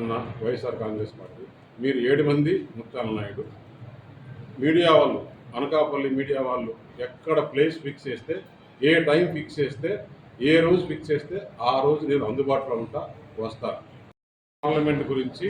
ఉన్న వైఎస్ఆర్ కాంగ్రెస్ పార్టీ. మీరు ఏడు మంది ముత్తాల నాయుడు. మీడియా వాళ్ళు అనకాపల్లి మీడియా వాళ్ళు ఎక్కడ ప్లేస్ ఫిక్స్ చేస్తే ఏ టైం ఫిక్స్ చేస్తే ఏ రోజు ఫిక్స్ చేస్తే ఆ రోజు నేను అందుబాటులో ఉంటా వస్తాను పార్లమెంట్ గురించి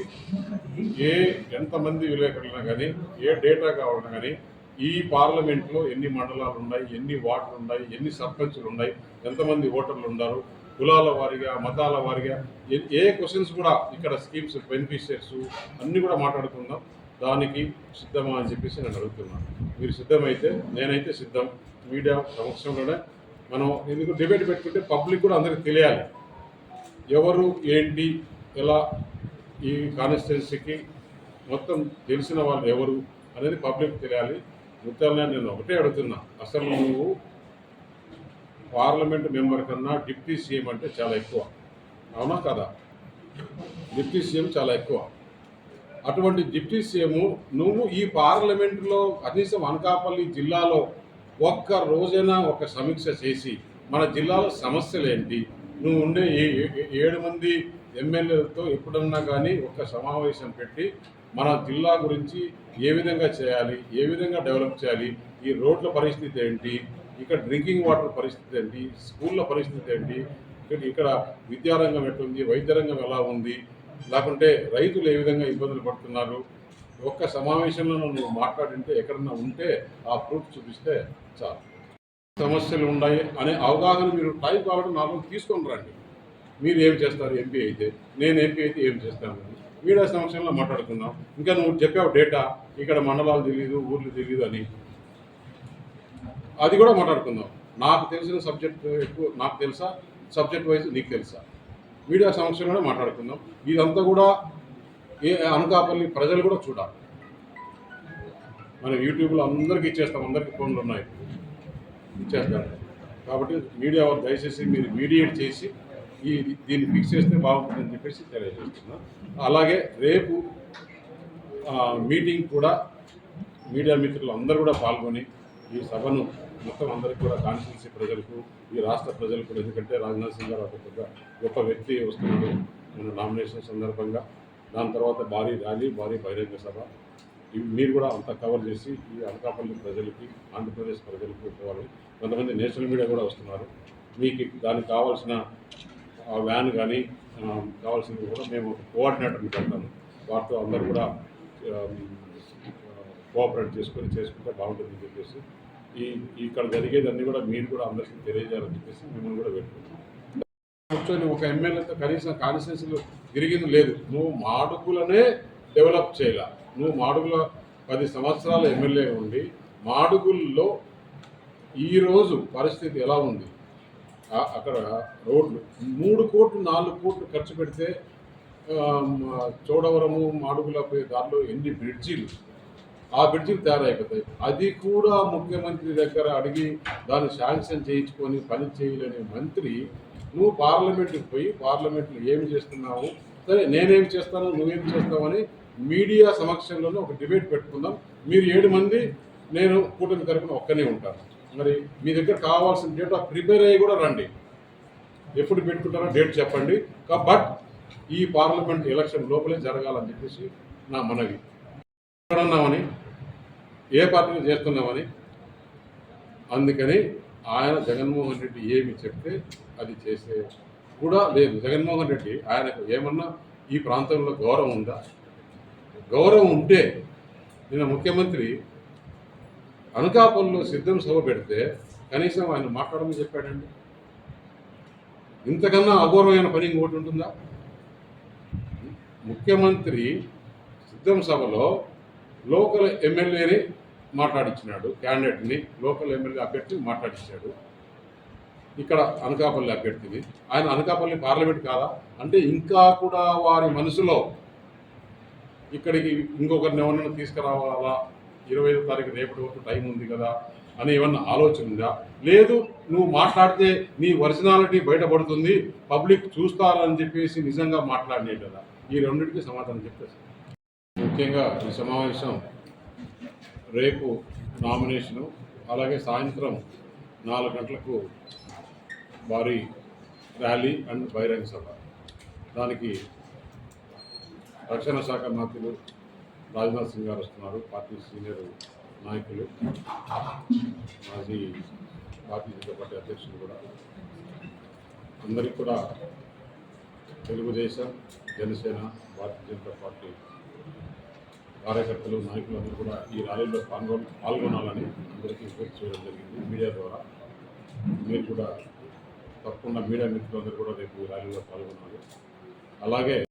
ఏ ఎంతమంది విలేకరులైనా కానీ ఏ డేటా కావాలన్నా కానీ ఈ పార్లమెంట్లో ఎన్ని మండలాలు ఉన్నాయి ఎన్ని వార్డులు ఉన్నాయి ఎన్ని సర్పంచులు ఉన్నాయి ఎంతమంది ఓటర్లు ఉన్నారు కులాల వారిగా మతాల వారిగా ఏ- ఏ క్వశ్చన్స్ కూడా ఇక్కడ స్కీమ్స్ బెనిఫిషియర్స్ అన్నీ కూడా మాట్లాడుకుందాం. దానికి సిద్ధమా అని చెప్పేసి నేను అడుగుతున్నాను. మీరు సిద్ధమైతే నేనైతే సిద్ధం. మీడియా సమక్షంలోనే మనం ఎందుకు డిబేట్ పెట్టుకుంటే పబ్లిక్ కూడా అందరికీ తెలియాలి. ఎవరు ఏంటి ఎలా ఈ కాన్స్టిట్యున్సీకి మొత్తం తెలిసిన వాళ్ళు ఎవరు అనేది పబ్లిక్ తెలియాలి. ముఖ్యంగా నేను ఒకటే అడుగుతున్నా. అసలు నువ్వు పార్లమెంట్ మెంబర్ కన్నా డిప్యూటీ సీఎం అంటే చాలా ఎక్కువ. అవునా కదా? డిప్యూటీ సీఎం చాలా ఎక్కువ. అటువంటి డిప్యూటీ సీఎం నువ్వు ఈ పార్లమెంట్లో కనీసం అనకాపల్లి జిల్లాలో ఒక్క రోజైనా ఒక సమీక్ష చేసి మన జిల్లాలో సమస్యలు ఏంటి? నువ్వు ఉండే ఏ- ఏ- ఏడు మంది ఎమ్మెల్యేలతో ఎప్పుడన్నా కానీ ఒక సమావేశం పెట్టి మన జిల్లా గురించి ఏ విధంగా చేయాలి ఏ విధంగా డెవలప్ చేయాలి ఈ రోడ్ల పరిస్థితి ఏంటి? ఇక్కడ డ్రింకింగ్ వాటర్ పరిస్థితి ఏంటి? స్కూళ్ళ పరిస్థితి ఏంటి? ఇక్కడ ఇక్కడ విద్యారంగం ఎట్లుంది? వైద్య రంగం ఎలా ఉంది? లేకుంటే రైతులు ఏ విధంగా ఇబ్బందులు పడుతున్నారు? ఒక్క సమావేశంలో నువ్వు మాట్లాడింటే ఎక్కడన్నా ఉంటే ఆ ప్రూఫ్ చూపిస్తే చాలు. సమస్యలు ఉన్నాయి అనే అవగాహన మీరు టైం కావడం నాకు తీసుకొని రండి. మీరు ఏం చేస్తారు? ఎంపీ అయితే. నేను ఎంపీ అయితే ఏం చేస్తాను? మీడియా సమక్షంలో మాట్లాడుకుందాం. ఇంకా నువ్వు చెప్పావు డేటా. ఇక్కడ మండలాలు తెలియదు ఊర్లు తెలియదు అని. అది కూడా మాట్లాడుకుందాం. నాకు తెలిసిన సబ్జెక్ట్ ఎక్కువ నాకు తెలుసా? సబ్జెక్ట్ వైజ్ నీకు తెలుసా? మీడియా సమక్షంలోనే మాట్లాడుకుందాం. ఇదంతా కూడా ఏ అనకాపల్లి ప్రజలు కూడా చూడాలి. మనం యూట్యూబ్లో అందరికీ ఇచ్చేస్తాం అందరికీ ఫోన్లు ఉన్నాయి. ఇచ్చేస్తాం. కాబట్టి మీడియా వాళ్ళు దయచేసి మీరు మీడియేట్ చేసి ఈ దీన్ని ఫిక్స్ చేస్తే బాగుంటుందని చెప్పేసి తెలియజేస్తున్నాం. అలాగే రేపు మీటింగ్ కూడా మీడియా మిత్రులు అందరూ కూడా పాల్గొని ఈ సభను మొత్తం అందరికీ కూడా కాన్స్టిట్యూన్సీ ప్రజలకు ఈ రాష్ట్ర ప్రజలకు కూడా ఎందుకంటే రాజ్నాథ్ సింగ్ గారు ఒక పెద్ద గొప్ప వ్యక్తి వస్తున్నాడు మన నామినేషన్ సందర్భంగా. దాని తర్వాత భారీ ర్యాలీ భారీ బహిరంగ సభ. ఇవి మీరు కూడా అంతా కవర్ చేసి ఈ అనకాపల్లి ప్రజలకి ఆంధ్రప్రదేశ్ ప్రజలకు ఇవ్వాలి. కొంతమంది నేషనల్ మీడియా కూడా వస్తున్నారు. మీకు దానికి కావాల్సిన ఆ వ్యాన్ కానీ కావాల్సినవి కూడా మేము కోఆర్డినేటర్ని పెడతాము. వారితో అందరూ కూడా కోఆపరేట్ చేసుకొని చేసుకుంటే బాగుంటుందని చెప్పేసి ఈ ఇక్కడ జరిగేదన్నీ కూడా మీరు కూడా అందరికీ తెలియజేయాలని చెప్పేసి మిమ్మల్ని కూడా పెట్టుకుంటాం కూర్చొని ఒక ఎమ్మెల్యేతో కనీసం కాన్స్టిట్యూన్సీలో తిరిగింది లేదు. నువ్వు మాడుగులనే డెవలప్ చేయాల. నువ్వు మాడుగుల పది సంవత్సరాల ఎమ్మెల్యే ఉండి మాడుగుల్లో ఈరోజు పరిస్థితి ఎలా ఉంది? అక్కడ రోడ్లు మూడు కోట్లు నాలుగు కోట్లు ఖర్చు పెడితే చోడవరము మాడుగుల పోయే దారిలో ఎన్ని బ్రిడ్జీలు? ఆ బ్రిడ్జిలు తయారైపోతాయి. అది కూడా ముఖ్యమంత్రి దగ్గర అడిగి దాన్ని శాంక్షన్ చేయించుకొని పని చేయలేని మంత్రి నువ్వు పార్లమెంట్కి పోయి పార్లమెంట్లో ఏమి చేస్తున్నావు? సరే నేనేం చేస్తాను నువ్వేం చేస్తావని మీడియా సమక్షంలోనే ఒక డిబేట్ పెట్టుకుందాం. మీరు ఏడు మంది నేను కూటమి తరపున ఒక్కనే ఉంటాను. మరి మీ దగ్గర కావాల్సిన డేటా ప్రిపేర్ అయ్యి కూడా రండి. ఎప్పుడు పెట్టుకుంటారో డేట్ చెప్పండి. బట్ ఈ పార్లమెంట్ ఎలక్షన్ లోపలే జరగాలని చెప్పేసి నా మనవి. ఎక్కడున్నామని ఏ పార్టీని చేస్తున్నామని. అందుకని ఆయన జగన్మోహన్ రెడ్డి ఏమి చెప్తే అది చేసే కూడా లేదు. జగన్మోహన్ రెడ్డి ఆయనకు ఏమన్నా ఈ ప్రాంతంలో గౌరవం ఉందా? గౌరవం ఉంటే నిన్న ముఖ్యమంత్రి అనకాపల్లిలో సిద్ధం సభ పెడితే కనీసం ఆయన మాట్లాడమని చెప్పాడండి. ఇంతకన్నా అగౌరవమైన పని ఇంకోటి ఉంటుందా? ముఖ్యమంత్రి సిద్ధం సభలో లోకల్ ఎమ్మెల్యేని మాట్లాడించినాడు క్యాండిడేట్ని లోకల్ ఎమ్మెల్యే అభ్యర్థిని మాట్లాడించాడు ఇక్కడ అనకాపల్లి అభ్యర్థిని. ఆయన అనకాపల్లి పార్లమెంట్ కాదా? అంటే ఇంకా కూడా వారి మనసులో ఇక్కడికి ఇంకొకరిని ఎవరినైనా తీసుకురావాలా? ఇరవై ఐదో తారీఖు రేపటి వరకు టైం ఉంది కదా అని ఏమన్నా ఆలోచన ఉందా? లేదు నువ్వు మాట్లాడితే నీ ఒరిజినాలిటీ బయటపడుతుంది పబ్లిక్ చూస్తారని చెప్పేసి నిజంగా మాట్లాడినే కదా. ఈ రెండింటికి సమాధానం చెప్పేసి. ముఖ్యంగా ఈ సమావేశం రేపు నామినేషను అలాగే సాయంత్రం నాలుగు గంటలకు భారీ ర్యాలీ అండ్ బహిరంగ సభ. దానికి రక్షణ శాఖ మంత్రులు రాజ్నాథ్ సింగ్ గారు వస్తున్నారు పార్టీ సీనియర్ నాయకులు మాజీ భారతీయ జనతా పార్టీ అధ్యక్షులు కూడా. అందరికీ కూడా తెలుగుదేశం జనసేన భారతీయ జనతా పార్టీ కార్యకర్తలు నాయకులు అందరూ కూడా ఈ ర్యాలీలో పాల్గొన పాల్గొనాలని అందరికీ విజ్ఞప్తి చేయడం జరిగింది మీడియా ద్వారా. మీరు కూడా తప్పకుండా మీడియా మిత్రులందరూ కూడా రేపు ఈ ర్యాలీలో పాల్గొనాలి. అలాగే